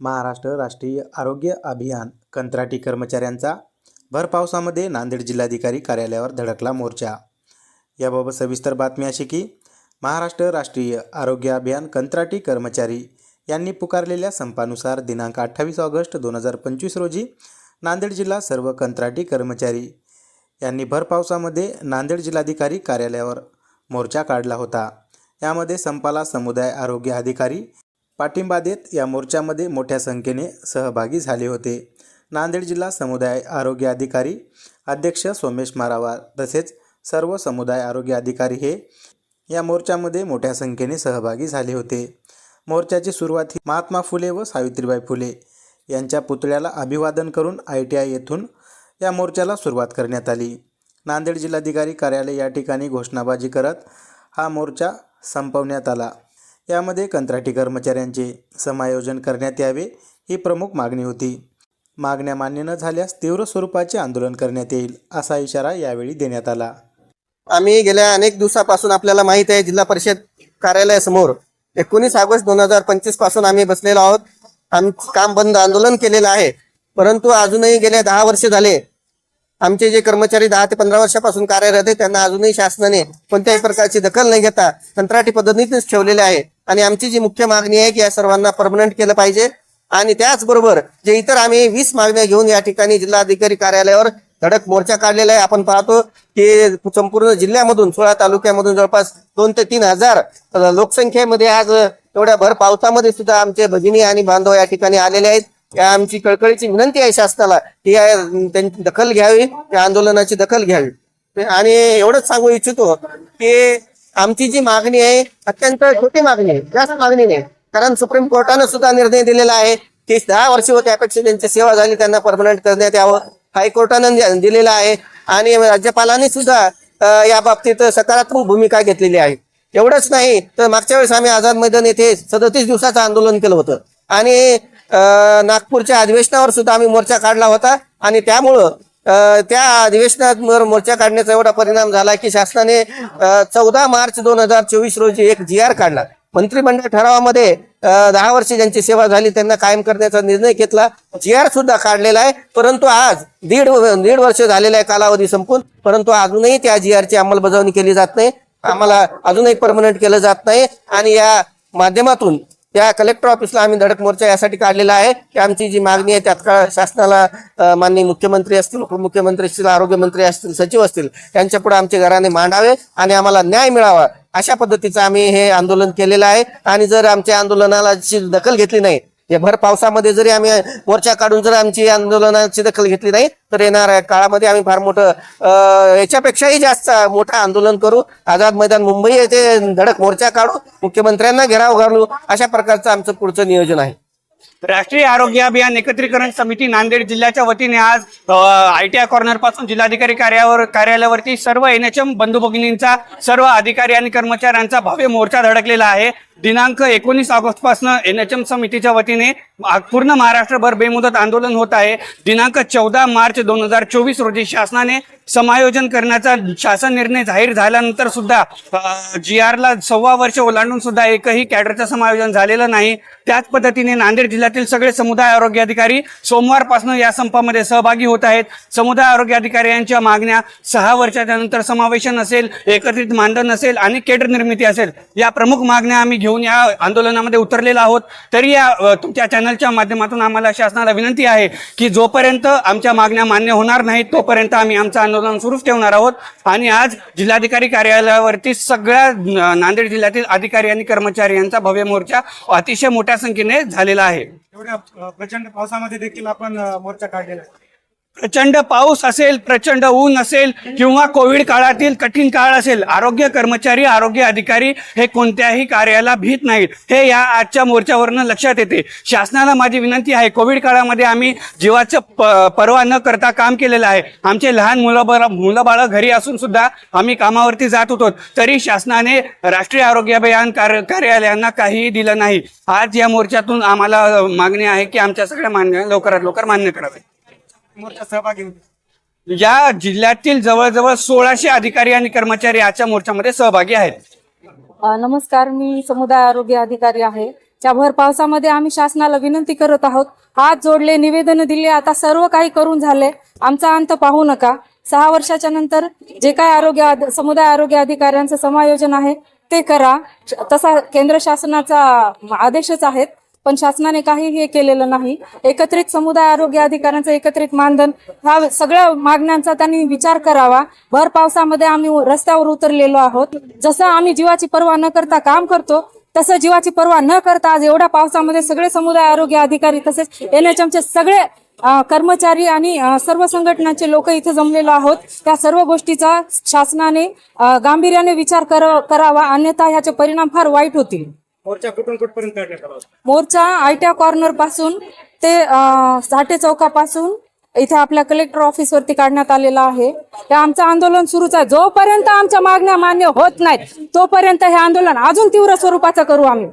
महाराष्ट्र राष्ट्रीय आरोग्य अभियान कंत्राटी कर्मचाऱ्यांचा भर पावसामध्ये नांदेड जिल्हाधिकारी कार्यालयावर धडकला मोर्चा. याबाबत सविस्तर बातमी अशी की महाराष्ट्र राष्ट्रीय आरोग्य अभियान कंत्राटी कर्मचारी यांनी पुकारलेल्या संपानुसार दिनांक अठ्ठावीस ऑगस्ट दोन हजार पंचवीस रोजी नांदेड जिल्हा सर्व कंत्राटी कर्मचारी यांनी भर पावसामध्ये नांदेड जिल्हाधिकारी कार्यालयावर मोर्चा काढला होता. यामध्ये संपाला समुदाय आरोग्य अधिकारी पाठिंबा देत या मोर्चामध्ये मोठ्या संख्येने सहभागी झाले होते. नांदेड जिल्हा समुदाय आरोग्य अधिकारी अध्यक्ष सोमेश मारावार तसेच सर्व समुदाय आरोग्य अधिकारी हे या मोर्चामध्ये मोठ्या संख्येने सहभागी झाले होते. मोर्चाची सुरुवात ही महात्मा फुले व सावित्रीबाई फुले यांच्या पुतळ्याला अभिवादन करून आय टी आय येथून या मोर्चाला सुरुवात करण्यात आली. नांदेड जिल्हाधिकारी कार्यालय या ठिकाणी घोषणाबाजी करत हा मोर्चा संपवण्यात आला. यामध्ये कंत्राटी कर्मचाऱ्यांचे समायोजन करण्यात यावे ही प्रमुख मागणी होती. मागण्या मान्य न झाल्यास तीव्र स्वरूपाचे आंदोलन करण्यात येईल असा इशारा यावेळी देण्यात आला. आम्ही गेल्या अनेक दिवसापासून आपल्याला माहीत आहे जिल्हा परिषद कार्यालयासमोर एकोणीस ऑगस्ट दोन हजार पंचवीसपासून आम्ही बसलेलो आहोत. आम काम बंद आंदोलन केलेलं आहे. परंतु अजूनही गेल्या दहा वर्ष झाले. आमचे जे कर्मचारी दहा ते पंधरा वर्षापासून कार्यरत आहेत त्यांना अजूनही शासनाने कोणत्याही प्रकारची दखल न घेता कंत्राटी पद्धतीनेच ठेवलेले आहे आणि आमची जी मुख्य मागणी आहे की या सर्वांना परमनंट केलं पाहिजे. आणि त्याचबरोबर जे इतर आम्ही वीस मागण्या घेऊन या ठिकाणी जिल्हाधिकारी कार्यालयावर धडक मोर्चा काढलेला आहे. आपण पाहतो की संपूर्ण जिल्ह्यामधून सोळा तालुक्यामधून जवळपास दोन ते तीन हजार लोकसंख्येमध्ये आज एवढ्या भर पावसामध्ये सुद्धा आमचे भगिनी आणि बांधव या ठिकाणी आलेले आहेत. या आमची कळकळीची विनंती आहे शासनाला की या त्यांची दखल घ्यावी त्या आंदोलनाची दखल घ्यावी. आणि एवढंच सांगू इच्छितो की आमची जी मागणी आहे अत्यंत छोटी मागणी आहे जास्त मागणी नाही. कारण सुप्रीम कोर्टानं सुद्धा निर्णय दिलेला आहे की दहा वर्ष व त्यापेक्षा त्यांची सेवा झाली त्यांना परमनंट करण्यात यावं. हायकोर्टानं दिलेला आहे. आणि राज्यपालांनी सुद्धा या बाबतीत सकारात्मक भूमिका घेतलेली आहे. एवढंच नाही तर मागच्या वेळेस आम्ही आझाद मैदान येथे सदतीस दिवसाचं आंदोलन केलं होतं. आणि नागपूरच्या अधिवेशनावर सुद्धा आम्ही मोर्चा काढला होता आणि त्यामुळं त्या अधिवेशनावर मोर्चा काढण्याचा एवढा परिणाम झाला की शासनाने चौदा मार्च दोन हजार चोवीस रोजी एक जी आर काढला. मंत्रिमंडळ ठरावामध्ये दहा वर्ष ज्यांची सेवा झाली त्यांना कायम करण्याचा निर्णय घेतला. जी आर सुद्धा काढलेला आहे. परंतु आज दीड दीड वर्ष झालेला आहे कालावधी संपून परंतु अजूनही त्या जी आरची अंमलबजावणी केली जात नाही. आम्हाला अजूनही परमनंट केलं जात नाही. आणि या माध्यमातून त्या कलेक्टर ऑफिसला आम्ही धडक मोर्चा यासाठी काढलेला आहे की आमची जी मागणी आहे तात्काळ शासनाला माननीय मुख्यमंत्री असतील उपमुख्यमंत्री असतील आरोग्यमंत्री असतील सचिव असतील यांच्या पुढे आमच्या घराने मांडावे आणि आम्हाला न्याय मिळावा. अशा पद्धतीचं आम्ही हे आंदोलन केलेलं आहे. आणि जर आमच्या आंदोलनाला दखल घेतली नाही या भर पावसामध्ये जरी आम्ही मोर्चा काढून जर आमची आंदोलनाची दखल घेतली नाही तर येणाऱ्या काळामध्ये आम्ही फार मोठं याच्यापेक्षाही जास्त मोठं आंदोलन करू. आझाद मैदान मुंबई येथे धडक मोर्चा काढू मुख्यमंत्र्यांना घेराव घालू अशा प्रकारचं आमचं पुढचं नियोजन आहे. राष्ट्रीय आरोग्य अभियान एकत्रीकरण समिती नांदेड जिल्ह्याच्या वतीने आज आय टी आय कॉर्नरपासून जिल्हाधिकारी कार्यावर कार्यालयावरती सर्व एन एच एम बंधू भगिनींचा सर्व अधिकारी आणि कर्मचाऱ्यांचा भव्य मोर्चा धडकलेला आहे. दिनांक एकोणीस ऑगस्टपासून एन एच एम समितीच्या वतीने पूर्ण महाराष्ट्रभर बेमुदत आंदोलन होत आहे. दिनांक चौदा मार्च दोन हजार चोवीस रोजी शासनाने समायोजन करण्याचा शासन निर्णय जाहीर झाल्यानंतर सुद्धा जी आरला सव्वा वर्ष ओलांडून सुद्धा एकही कॅडरचं समायोजन झालेलं नाही. त्याच पद्धतीने नांदेड जिल्ह्यातील सगळे समुदाय आरोग्य अधिकारी सोमवारपासून या संपामध्ये सहभागी होत आहेत. समुदाय आरोग्य अधिकारी यांच्या मागण्या सहा वर्षाच्या नंतर समावेशन असेल एकत्रित मानधन असेल आणि केडर निर्मिती असेल या प्रमुख मागण्या आम्ही घेऊन या आंदोलनामध्ये उतरलेलो आहोत. तरी या तुमच्या चॅनलच्या माध्यमातून आम्हाला शासनाला विनंती आहे की जोपर्यंत आमच्या मागण्या मान्य होणार नाहीत तोपर्यंत आम्ही आमचं आंदोलन सुरूच ठेवणार आहोत. आणि आज जिल्हाधिकारी कार्यालयावरती सगळ्या नांदेड जिल्ह्यातील अधिकारी आणि कर्मचारी यांचा भव्य मोर्चा अतिशय मोठ्या संख्येने झालेला आहे. एवढ्या प्रचंड पावसामध्ये देखील आपण मोर्चा काढलेला आहे. प्रचंड पाऊस असेल प्रचंड ऊन असेल किंवा कोविड काळातील कठीण काळ असेल आरोग्य कर्मचारी आरोग्य अधिकारी हे कोणत्याही कार्याला भीत नाहीत. हे या आजच्या मोर्चावरनं लक्षात येते. शासनाला माझी विनंती आहे कोविड काळामध्ये आम्ही जीवाचं प पर्वा न करता काम केलेलं आहे. आमचे लहान मुलं बळ मुलं बाळं घरी असून सुद्धा आम्ही कामावरती जात होतो. तरी शासनाने राष्ट्रीय आरोग्य अभियान कार्य कार्यालयांना काहीही दिलं नाही. आज या मोर्चातून आम्हाला मागणी आहे की आमच्या सगळ्या मान्य लवकरात लवकर मान्य करावे. मोर्चा सहभागी होते. या जिल्ह्यातील जवळजवळ सोळाशे अधिकारी आणि कर्मचारी आजच्या मोर्चामध्ये सहभागी आहेत. नमस्कार मी समुदाय आरोग्य अधिकारी आहे. त्या भर पावसामध्ये आम्ही शासनाला विनंती करत आहोत हात जोडले निवेदन दिले आता सर्व काही करून झाले. आमचा अंत पाहू नका. सहा वर्षाच्या नंतर जे काय आरोग्य समुदाय आरोग्य अधिकाऱ्यांचं समायोजन आहे ते करा. तसा केंद्र शासनाचा आदेशच आहेत. पण शासनाने काही हे केलेलं नाही. एकत्रित समुदाय आरोग्य अधिकाऱ्यांचं एकत्रित मानधन ह्या सगळ्या मागण्यांचा त्यांनी विचार करावा. भर पावसामध्ये आम्ही रस्त्यावर उतरलेलो आहोत. जसं आम्ही जीवाची पर्वा न करता काम करतो तसं जीवाची पर्वा न करता आज एवढ्या पावसामध्ये सगळे समुदाय आरोग्य अधिकारी तसेच एन एच एमचे सगळे कर्मचारी आणि सर्व संघटनांचे लोक इथे जमलेलो आहोत. त्या सर्व गोष्टीचा शासनाने गांभीर्याने विचार कर- करावा. अन्यथा ह्याचे परिणाम फार वाईट होतील. मोर्चा कुठून कुठपर्यंत काढण्यात आला होता? मोर्चा आयट्या कॉर्नरपासून ते अ, साठे चौकापासून इथे आपल्या कलेक्टर ऑफिस वरती काढण्यात आलेला आहे. हे आमचं आंदोलन सुरूच आहे. जोपर्यंत आमच्या मागण्या मान्य होत नाहीत तोपर्यंत हे आंदोलन अजून तीव्र स्वरूपाचं करू आम्ही.